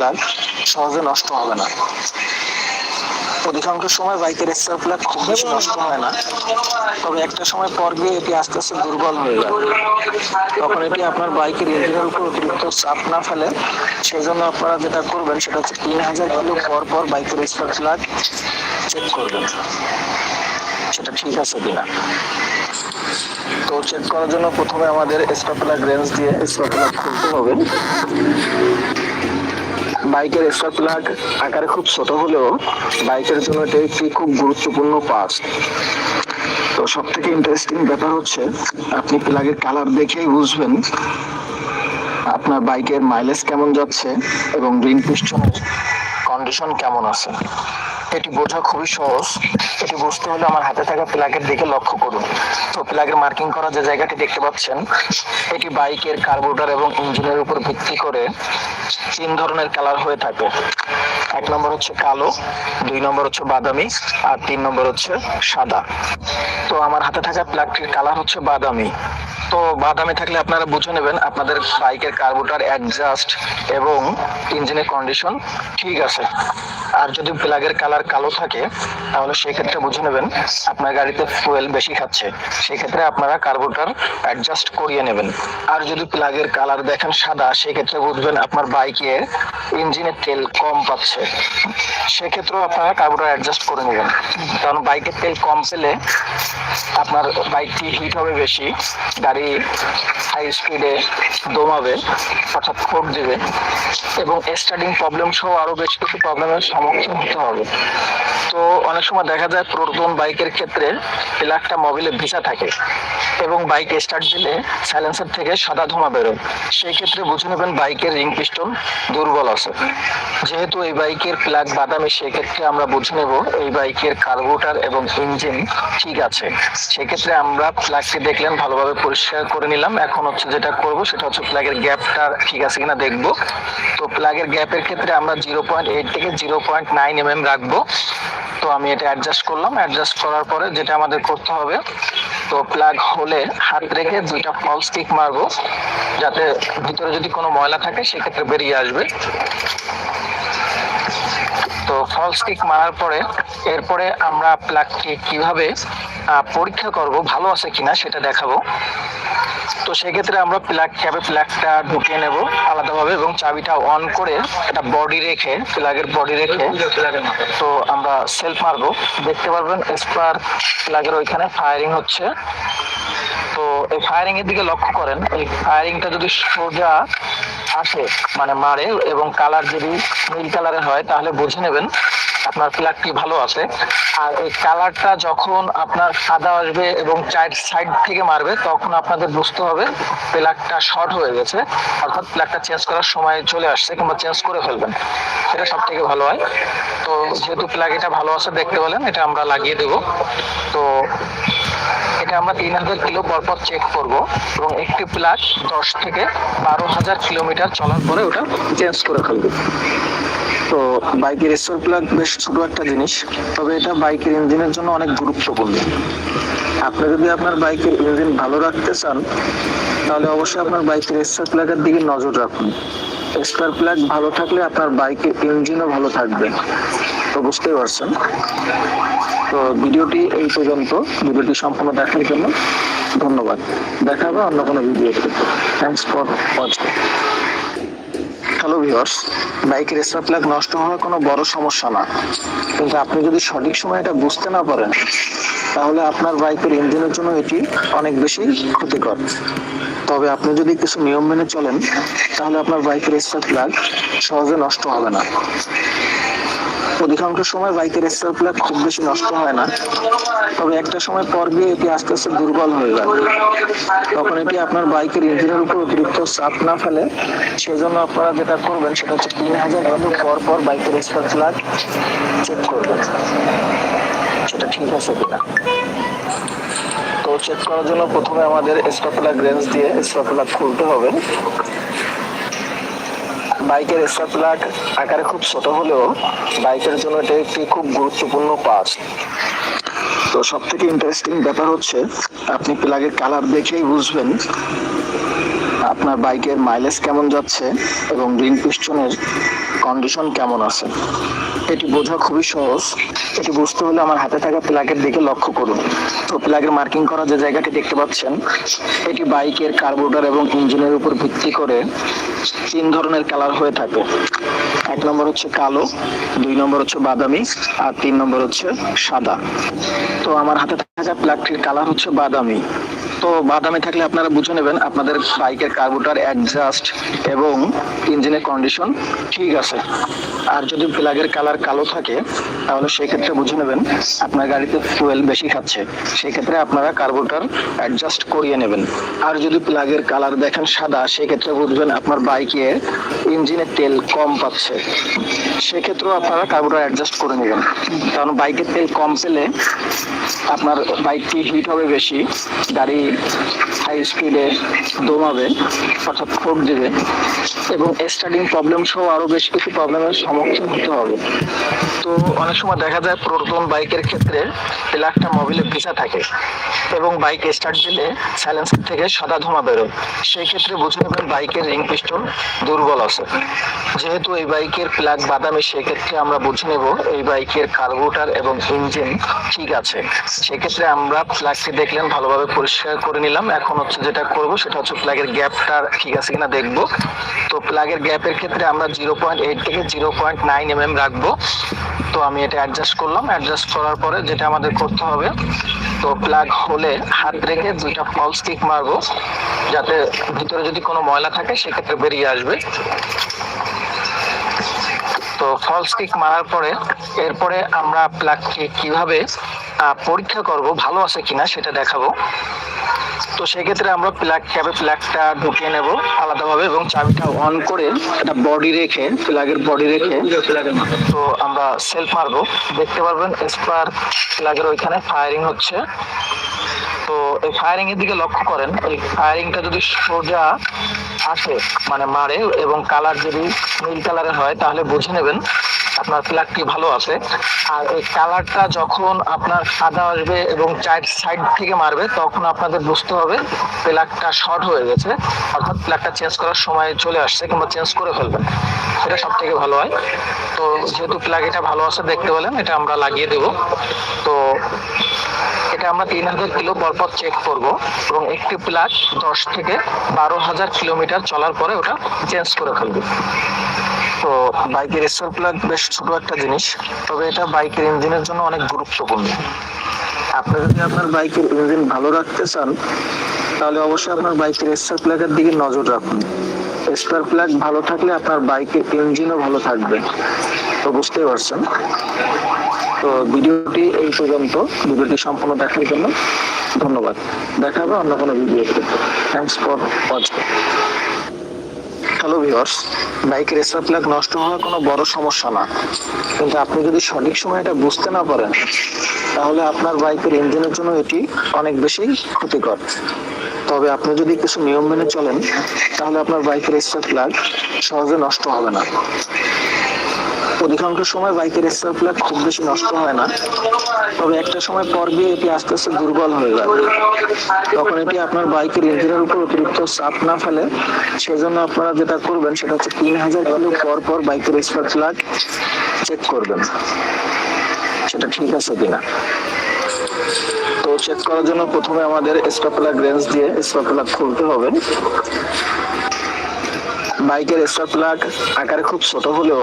Plug সহজে নষ্ট হবে না। অধিকাংশ সময় বাইকের স্টার প্লাগ খুব বেশি নষ্ট হয় না। তবে একটা সময় পর গিয়ে এটি আস্তে আস্তে দুর্বল হয়ে যায়। তখন এটি আপনার বাইকের ইঞ্জিনের উপর অতিরিক্ত চাপ না ফেলে সেই জন্য আপনারা যেটা করবেন সেটা হচ্ছে তিন হাজার কিলো পর পর বাইকের স্টার প্লাগ চেক করবেন। সেটা ঠিক আছে কিনা? তো চেক করার জন্য প্রথমে আমাদের স্টার প্লাগ রেঞ্জ দিয়ে স্টার প্লাগ খুলতে হবে। বাইকের স্পার্ক প্লাগ আকারে খুব ছোট হলেও বাইকের জন্য এটা একটি খুব গুরুত্বপূর্ণ পাস তো সব থেকে ইন্টারেস্টিং ব্যাপার হচ্ছে, আপনি প্লাগের কালার দেখেই বুঝবেন আপনার বাইকের মাইলেজ কেমন যাচ্ছে এবং রিং পিস্টনের কন্ডিশন কেমন আছে। এটি বোঝা খুবই সহজ। এটি বুঝতে হলে আমার হাতে থাকা প্লাগের দিকে লক্ষ্য করুন। তো প্লাগের মার্কিং করা যে জায়গাটি দেখতে পাচ্ছেন, এটি বাইকের কার্বোরেটর এবং ইঞ্জিনের উপর ভিত্তি করে তিন ধরনের কালার হয়ে থাকে। এক নম্বর হচ্ছে কালো, দুই নম্বর হচ্ছে বাদামি, আর তিন নম্বর হচ্ছে সাদা। তো আমার হাতে থাকা প্লাগটির কালার হচ্ছে বাদামি। তো বাদামি থাকলে আপনারা বুঝে নেবেন আপনাদের বাইকের কার্বোরেটর অ্যাডজাস্ট এবং ইঞ্জিনের কন্ডিশন ঠিক আছে। আর যদি প্লাগের কালার কালো থাকে, তাহলে সেই ক্ষেত্রে বুঝে নেবেন আপনার গাড়িতে ফুয়েল বেশি খাচ্ছে। সেই ক্ষেত্রে আপনারা কার্বোটার অ্যাডজাস্ট করিয়ে নেবেন। আর যদি প্লাগের কালার দেখেন সাদা সেই ক্ষেত্রে বুঝবেন আপনার বাইকে ইঞ্জিনের তেল কম পাচ্ছে। সেক্ষেত্রেও আপনারা কার্বোটার অ্যাডজাস্ট করে নেবেন। কারণ বাইকের তেল কম পেলে আপনার বাইকটি হিট হবে বেশি, গাড়ি হাই স্পিডে দমাবে, অর্থাৎ ফোক দেবে। এবং স্টার্টিং প্রবলেম সহ আরও বেশ কিছু প্রবলেমের সম্মুখীন হতে হবে। তো অনেক সময় দেখা যায় পুরাতন বাইকের ক্ষেত্রে প্লাগটা মোবিলে ভিসা থাকে এবং বাইক স্টার্ট দিলে সাইলেন্সার থেকে সাদা ধোঁয়া বেরোয়। সেই ক্ষেত্রে বুঝে নেবেন বাইকের রিং পিস্টন দুর্বল আছে। যেহেতু এই বাইকের প্লাগ বাদামি সেক্ষেত্রে আমরা বুঝে নেব এই বাইকের কার্বোরেটর এবং ইঞ্জিন ঠিক আছে। সেক্ষেত্রে আমরা প্লাগটি দেখলেন, ভালোভাবে পরিষ্কার করে নিলাম। এখন হচ্ছে যেটা করব, সেটা হচ্ছে প্লাগের গ্যাপটা ঠিক আছে কিনা দেখব। তো প্লাগের গ্যাপের ক্ষেত্রে আমরা জিরো পয়েন্ট এইট থেকে zero point nine M M রাখব। তো আমি এটা অ্যাডজাস্ট করলাম। অ্যাডজাস্ট করার পরে যেটা আমাদের করতে হবে, তো প্লাগ হলে হাত রেখে দুইটা ফলস কিক মারবো, যাতে ভিতরে যদি কোনো ময়লা থাকে, সেক্ষেত্রে বেরিয়ে আসবে। তো ফলস কিক মারার পরে, এরপরে আমরা প্লাগকে কীভাবে পরীক্ষা করব, ভালো আছে কিনা সেটা দেখাবো। তো সেক্ষেত্রে আমরা প্লাগ ক্যাবে প্লাগটা ঢুকিয়ে নেব আলাদাভাবে এবং চাবিটা অন করে একটা বডি রেখে প্লাগের বডি রেখে তো আমরা সেলফ মারবো। দেখতে পারবেন স্পার প্লাগের ওইখানে ফায়ারিং হচ্ছে। তো এই ফায়ারিং এর দিকে লক্ষ্য করেন, এই ফায়ারিংটা যদি সোজা আসে মানে মারে এবং কালার যদি নীল কালারের হয়, তাহলে বুঝে নেবেন আপনার প্লাগটি ভালো আছে? আর এই কালারটা যখন আপনার সাদা আসবে এবং চার সাইড থেকে মারবে, তখন আপনাদের বুঝতে হবে প্লাগটা শর্ট হয়ে গেছে। অর্থাৎ প্লাগটা চেঞ্জ করার সময় চলে আসছে কিংবা চেঞ্জ করে ফেলবেন। এটা সব থেকে ভালো হয়। তো যেহেতু প্লাগ এটা ভালো আছে, দেখতে পেলেন, এটা আমরা লাগিয়ে দেব। তো এটা আমরা তিন হাজার কিলো পর পর চেক করব এবং একটি প্লাগ দশ থেকে বারো হাজার কিলোমিটার চলার পরে ওটা চেঞ্জ করে ফেলব। তো বাইকের স্টোর প্লাগ বেশ ছোট একটা জিনিস। তবে এটা বাইকের ইঞ্জিনের জন্য অনেক গুরুত্বপূর্ণ। আপনি যদি আপনার বাইকের ইঞ্জিন ভালো রাখতে চান, তাহলে অবশ্যই আপনার বাইকের স্টার প্লাগের দিকে নজর রাখুন। স্টার প্লাগ ভালো থাকলে আপনার বাইকের ইঞ্জিনও ভালো থাকবে। তো বুঝতেই পারছেন? তো ভিডিওটি এই পর্যন্ত। ভিডিওটি সম্পূর্ণ দেখার জন্য ধন্যবাদ। দেখা অন্য কোনো ভিডিওতে। Thanks for watching hello viewers, বাইকের স্টার প্লাগ নষ্ট হওয়া কোনো বড় সমস্যা না। কিন্তু আপনি যদি সঠিক সময় এটা বুঝতে না পারেন, তাহলে আপনার বাইকের ইঞ্জিনের জন্য এটি অনেক বেশি ক্ষতিকর। তবে আপনি যদি কিছু নিয়ম মেনে চলেন, তাহলে আপনার বাইকের স্টার প্লাগ সহজে নষ্ট হবে না। অধিকাংশ সময় বাইকের স্টার প্লাগ খুব বেশি নষ্ট হয় না। তবে একটা সময় পর গিয়ে এটি আস্তে আস্তে দুর্বল হয়ে যায়। তখন এটি আপনার বাইকের ইঞ্জিনের উপর অতিরিক্ত চাপ না ফেলে সেজন্য আপনারা যেটা করবেন সেটা হচ্ছে তিন হাজার কিলো পর পর বাইকের স্টার প্লাগ চেক করবেন। সেটা ঠিক আছে কিনা? তো চেক করার জন্য প্রথমে আমাদের স্টপ প্লাগ রেঞ্জ দিয়ে স্টপ প্লাগ খুলতে হবে। বাইকের স্টার প্লাগ আকারে খুব ছোট হলেও বাইকের জন্য এটা একটি খুব গুরুত্বপূর্ণ পার্ট তো সব থেকে ইন্টারেস্টিং ব্যাপার হচ্ছে, আপনি প্লাগের কালার দেখেই বুঝবেন আপনার বাইকের মাইলেজ কেমন যাচ্ছে এবং রিং পিস্টনের কন্ডিশন কেমন আছে? এটি বোঝা খুবই সহজ। এটি বুঝতে হলে আমার হাতে থাকা প্লাগের দিকে লক্ষ্য করুন। তো প্লাগের মার্কিং করা যে জায়গাটি দেখতে পাচ্ছেন, এটি বাইকের কার্বোরেটর এবং ইঞ্জিনের উপর ভিত্তি করে তিন ধরনের কালার হয়ে থাকে। এক নম্বর হচ্ছে কালো, দুই নম্বর হচ্ছে বাদামি, আর তিন নম্বর হচ্ছে সাদা। তো আমার হাতে থাকা প্লাগটির কালার হচ্ছে বাদামি। তো বাদামি থাকলে আপনারা বুঝে নেবেন, আপনাদের বাইকের কার্বোরেটর অ্যাডজাস্ট এবং ইঞ্জিনের কন্ডিশন ঠিক আছে। আর যদি প্লাগের কালার কালো থাকে, তাহলে সেই ক্ষেত্রে বুঝে নেবেন, আপনার গাড়িতে ফুয়েল বেশি খাচ্ছে। সেই ক্ষেত্রে আপনারা কার্বোরেটর অ্যাডজাস্ট করিয়ে নেবেন। আর যদি প্লাগের কালার দেখেন সাদা সেই ক্ষেত্রে বুঝবেন আপনার বাইকে ইঞ্জিনের তেল কম পাচ্ছে। সেক্ষেত্রেও আপনারা কার্বোরেটর অ্যাডজাস্ট করে নেবেন। কারণ বাইকের তেল কম পেলে আপনার বাইকটি হিট হবে বেশি, গাড়ি হাই স্পিডে দৌড়াবে, অর্থাৎ খোক দেবে এবং স্টার্টিং প্রবলেম সহ আরও বেশ কিছু প্রবলেমের সম্মুখীন হতে হবে। তো অনেক সময় দেখা যায় পুরাতন বাইকের ক্ষেত্রে প্লাগটা মোবিলে ভিজা থাকে এবং বাইক স্টার্ট দিলে সাইলেন্সার থেকে সাদা ধোঁয়া বেরোয়। সেই ক্ষেত্রে বুঝে নেবেন বাইকের রিং পিস্টন দুর্বল আছে। যেহেতু এই বাইকের প্লাগ বাদামি সেক্ষেত্রে আমরা বুঝে নেব এই বাইকের কার্বোরেটর এবং ইঞ্জিন ঠিক আছে। সেক্ষেত্রে আমরা প্লাগটি দেখলেন ভালোভাবে পরিষ্কার করে নিলাম। এখন হচ্ছে যেটা করব সেটা হচ্ছে প্লাগের গ্যাপটা ঠিক আছে কিনা দেখব। তো প্লাগের গ্যাপের ক্ষেত্রে আমরা জিরো পয়েন্ট এইট থেকে জিরো পয়েন্ট নাইন রাখব। তো আমি এটা অ্যাডজাস্ট করলাম। অ্যাডজাস্ট করার পরে যেটা আমাদের করতে হবে, তো প্লাগ হলে হাত রেখে দুইটা ফলস কিক মারবো, যাতে ভিতরে যদি কোনো ময়লা থাকে সেক্ষেত্রে বেরিয়ে আসবে। তো ফলস কিক মারার পরে এরপরে আমরা প্লাগকে কীভাবে পরীক্ষা করব, ভালো আছে কিনা সেটা দেখাবো। তো সেক্ষেত্রে আমরা প্লাগ ক্যাবে প্লাগটা ঢুকিয়ে নেব আলাদাভাবে এবং চাবিটা অন করে একটা বডি রেখে প্লাগের বডি রেখে তো আমরা সেলফ মারবো। দেখতে পারবেন স্পার প্লাগের ওইখানে ফায়ারিং হচ্ছে। তো এই ফায়ারিং এর দিকে লক্ষ্য করেন, এই ফায়ারিংটা যদি সোজা আসে মানে মারে এবং কালার যদি নীল কালারের হয়, তাহলে বুঝে নেবেন আপনার প্লাগটি ভালো আছে। আর এই কালারটা যখন আপনার সাদা আসবে এবং চার সাইড থেকে মারবে, তখন আপনাদের বুঝতে হবে প্লাগটা শর্ট হয়ে গেছে। অর্থাৎ প্লাগটা চেঞ্জ করার সময় চলে আসছে কিংবা চেঞ্জ করে ফেলবেন। সেটা সব থেকে ভালো হয়। তো যেহেতু প্লাগ এটা ভালো আছে, দেখতে পেলেন, এটা আমরা লাগিয়ে দেব। তো এটা আমরা তিন হাজার কিলো পরপর চেক করব এবং একটি প্লাগ দশ থেকে বারো হাজার কিলোমিটার চলার পরে ওটা চেঞ্জ করে ফেলবে। তো বাইকের স্টার প্লাগ বেশ ছোট একটা জিনিস। তবে এটা বাইকের ইঞ্জিনের জন্য অনেক গুরুত্বপূর্ণ। আপনি যদি আপনার বাইকের ইঞ্জিন ভালো রাখতে চান, তাহলে অবশ্যই আপনার বাইকের স্টার প্লাগের দিকে নজর রাখুন। স্টার প্লাগ ভালো থাকলে আপনার বাইকের ইঞ্জিনও ভালো থাকবে। তো বুঝতেই পারছেন? তো ভিডিওটি এই পর্যন্ত। ভিডিওটি সম্পূর্ণ দেখার জন্য ধন্যবাদ। দেখা অন্য কোনো ভিডিওতে। Thanks for watching hello viewers, বাইকের স্পার্ক প্লাগ নষ্ট হওয়া কোনো বড় সমস্যা না। কিন্তু আপনি যদি সঠিক সময় এটা বুঝতে না পারেন, তাহলে আপনার বাইকের ইঞ্জিনের জন্য এটি অনেক বেশি ক্ষতিকর। তবে আপনি যদি কিছু নিয়ম মেনে চলেন, তাহলে আপনার বাইকের স্পার্ক প্লাগ সহজে নষ্ট হবে না। অধিকাংশ সময় বাইকের প্লাগ খুব বেশি নষ্ট হয় না। তবে একটা সময় পর গিয়ে এটি আস্তে আস্তে দুর্বল হয়ে যাবে তখন এটি আপনার বাইকের ইঞ্জিনের উপর অতিরিক্ত চাপ না ফেলে, সেজন্য আপনারা যেটা করবেন সেটা হচ্ছে তিন হাজার কিলো পর পর বাইকের স্টার প্লাগ চেক করবেন। সেটা ঠিক আছে কিনা? তো চেক করার জন্য প্রথমে আমাদের স্টপ প্লাগ রেঞ্জ দিয়ে স্টপ প্লাগ খুলতে হবে। বাইকের স্টপ প্লাগ আকারে খুব ছোট হলেও